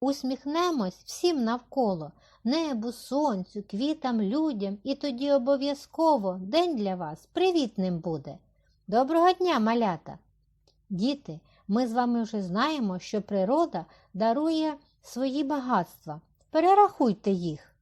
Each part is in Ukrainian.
Усміхнемось всім навколо, небу, сонцю, квітам, людям, і тоді обов'язково день для вас привітним буде. Доброго дня, малята! Діти, ми з вами вже знаємо, що природа дарує свої багатства. Перерахуйте їх.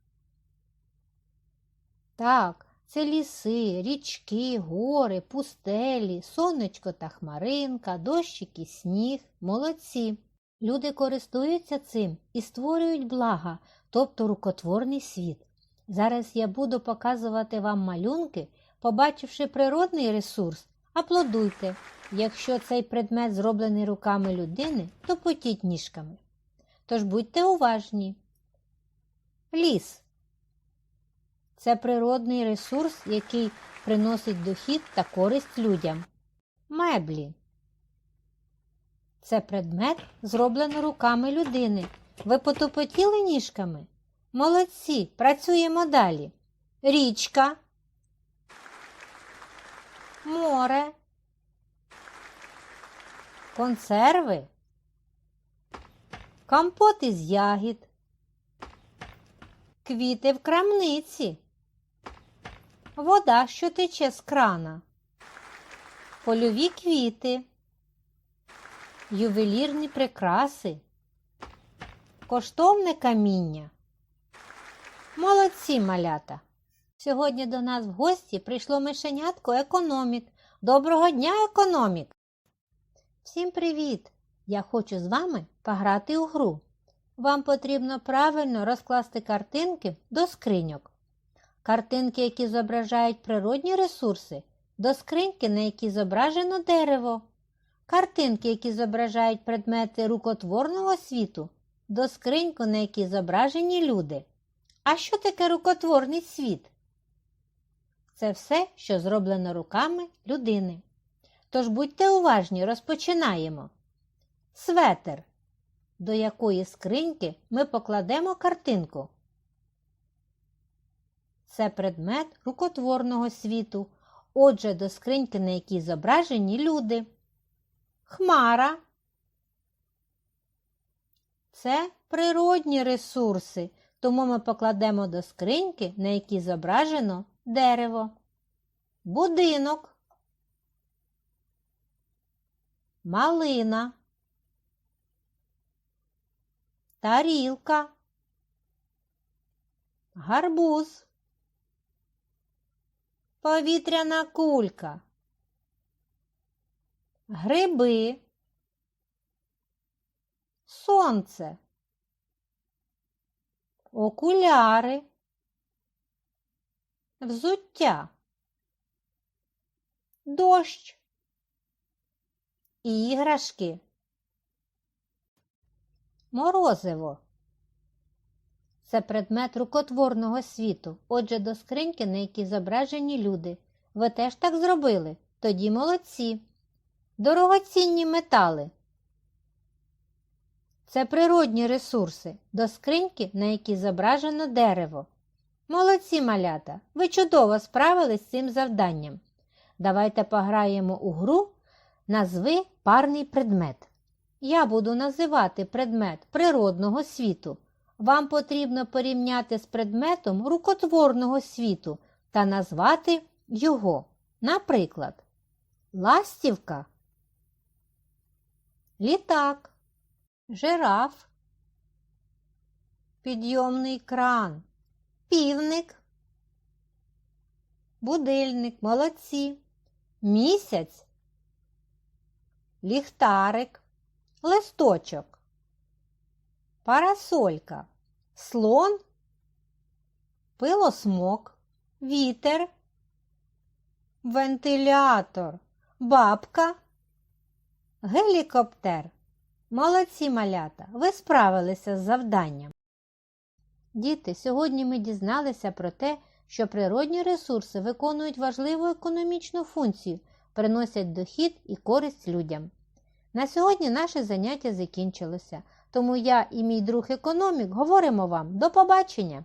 Так, це ліси, річки, гори, пустелі, сонечко та хмаринка, дощик і сніг, молодці. Люди користуються цим і створюють блага, тобто рукотворний світ. Зараз я буду показувати вам малюнки, побачивши природний ресурс, аплодуйте. Якщо цей предмет зроблений руками людини, то потіть ніжками. Тож будьте уважні. Ліс це природний ресурс, який приносить дохід та користь людям. Меблі це предмет, зроблено руками людини. Ви потопотіли ніжками? Молодці, працюємо далі. Річка, море, консерви, компот із ягід, квіти в крамниці, вода, що тече з крана, польові квіти ювелірні прикраси, коштовне каміння. Молодці малята! Сьогодні до нас в гості прийшло мишенятко економік. Доброго дня, економік! Всім привіт! Я хочу з вами пограти у гру. Вам потрібно правильно розкласти картинки до скриньок. Картинки, які зображають природні ресурси, до скриньки, на якій зображено дерево. Картинки, які зображають предмети рукотворного світу, до скриньку, на якій зображені люди. А що таке рукотворний світ? Це все, що зроблено руками людини. Тож будьте уважні, розпочинаємо. Светер, до якої скриньки ми покладемо картинку. Це предмет рукотворного світу. Отже, до скриньки, на якій зображені люди. Хмара. Це природні ресурси, тому ми покладемо до скриньки, на якій зображено дерево. Будинок. Малина. Тарілка. Гарбуз. Повітряна кулька гриби, сонце, окуляри, взуття, дощ, іграшки, морозиво. Це предмет рукотворного світу, отже, до скриньки, на якій зображені люди. Ви теж так зробили? Тоді молодці. Дорогоцінні метали. Це природні ресурси, до скриньки, на якій зображено дерево. Молодці малята! Ви чудово справились з цим завданням. Давайте пограємо у гру назви парний предмет. Я буду називати предмет природного світу. Вам потрібно порівняти з предметом рукотворного світу та назвати його. Наприклад, ластівка літак, жираф, підйомний кран, півник, будильник, молодці, місяць, ліхтарик, листочок, парасолька, слон, пилосмок, вітер, вентилятор, бабка. Гелікоптер. Молодці малята! Ви справилися з завданням. Діти, сьогодні ми дізналися про те, що природні ресурси виконують важливу економічну функцію, приносять дохід і користь людям. На сьогодні наше заняття закінчилося, тому я і мій друг економік говоримо вам до побачення!